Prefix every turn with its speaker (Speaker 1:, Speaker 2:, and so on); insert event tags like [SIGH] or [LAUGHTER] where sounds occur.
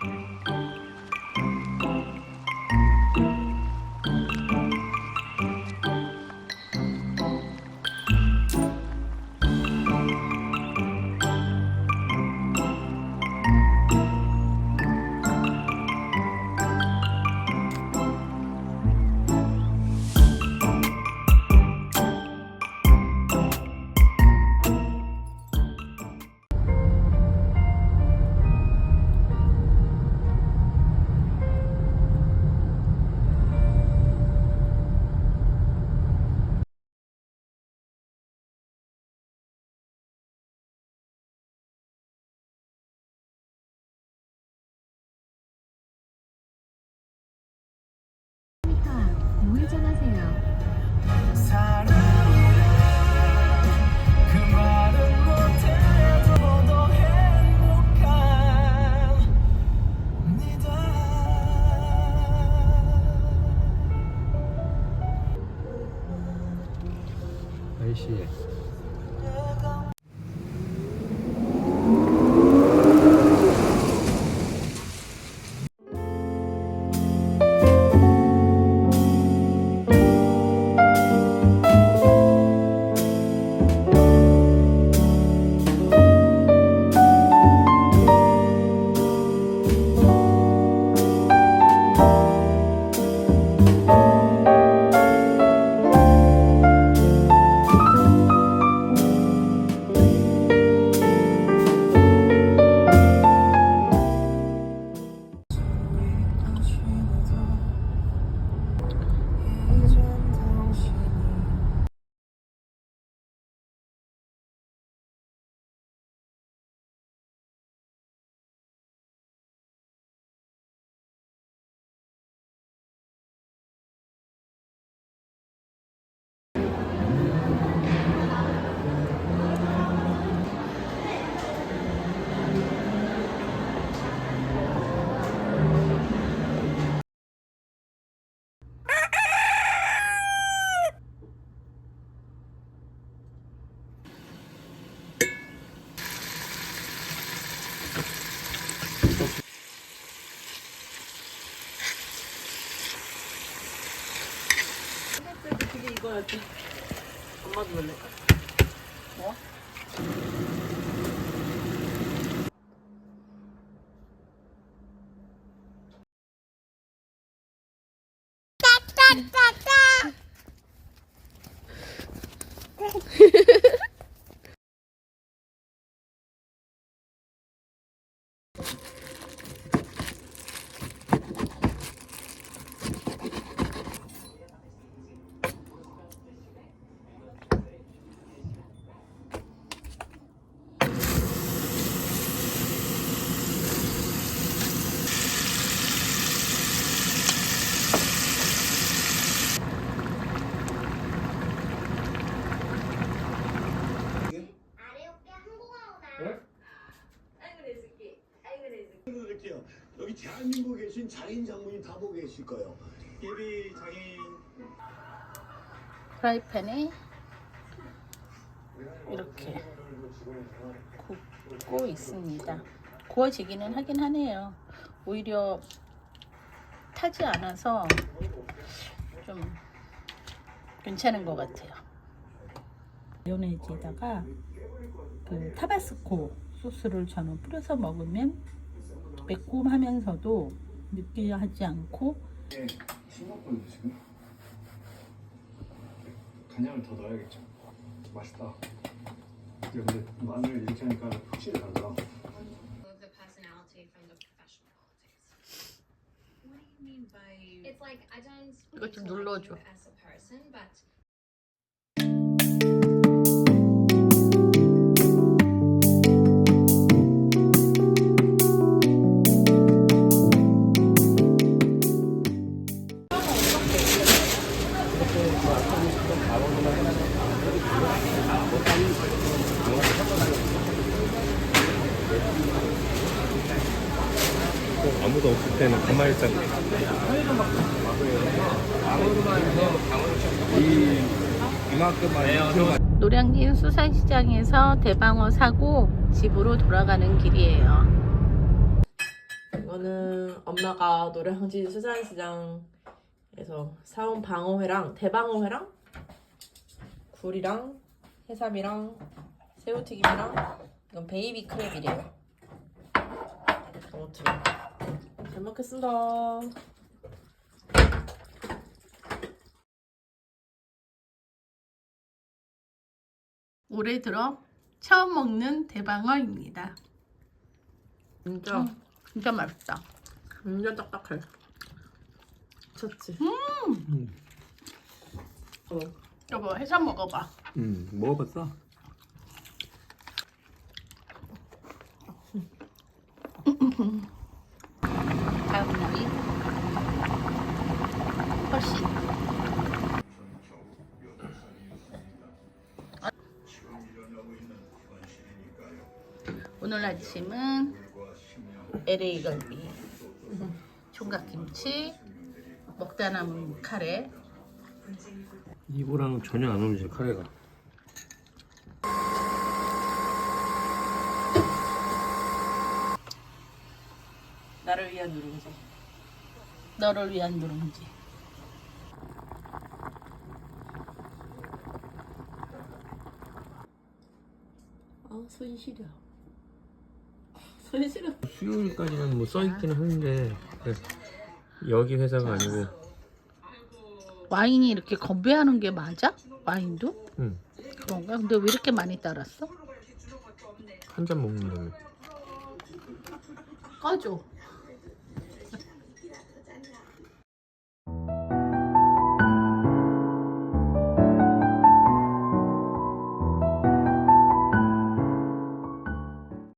Speaker 1: 우 회전하세요.
Speaker 2: 사랑이 그
Speaker 3: 그게 이거였지. 엄마도 놀래. 뭐? [LAUGHS]
Speaker 4: 드릴게요. 여기 대한민국에 계신 장인 장모님 다 보고 계실 거예요. 예비 장인
Speaker 3: 프라이팬에 이렇게 굽고 있습니다. 구워지기는 하긴 하네요. 오히려 타지 않아서 좀 괜찮은 것 같아요. 마요네즈에다가 그 타바스코 소스를 저는 뿌려서 먹으면 매콤하면서도 느끼하지 않고
Speaker 5: 싱겁거든요 지금 간장을 더 넣어야겠죠 맛있다 근데 마늘 이렇게 하니까 확실히
Speaker 6: don't.
Speaker 3: 이거 좀 눌러줘.
Speaker 5: 아무도 없을 때는 가만히 있잖아 이 이만큼만
Speaker 3: 노량진 수산시장에서 대방어 사고 집으로 돌아가는 길이에요.
Speaker 1: 이거는 엄마가 노량진 수산시장 에서 사온 방어회랑 대방어회랑 굴이랑 해삼이랑 새우튀김이랑 이건 베이비 크랩이래요. 아무튼 잘 먹겠습니다.
Speaker 3: 올해 들어 처음 먹는 대방어입니다.
Speaker 1: 진짜
Speaker 3: 음, 진짜 맛있다.
Speaker 1: 진짜 딱딱해. 미쳤지? 어.
Speaker 3: 여보 해삼 먹어봐.
Speaker 5: 음 먹어봤어?
Speaker 3: 다음 날이 훨씬 오늘 아침은 LA 갈비, 총각김치, 먹다 남은 카레,
Speaker 5: 이거랑 전혀 안 어울리지 카레가.
Speaker 1: 나를 위한 누룽지.
Speaker 3: 너를 위한 누룽지.
Speaker 1: 아, 손 시려. 손 시려.
Speaker 7: 수요일까지는 뭐 써있기는 하는데 네. 여기 회사가 아니고
Speaker 3: 와인이 이렇게 건배하는 게 맞아? 와인도?
Speaker 7: 응.
Speaker 3: 그런가? 근데 왜 이렇게 많이 따랐어?
Speaker 7: 한 잔 먹는다며
Speaker 3: 꺼줘.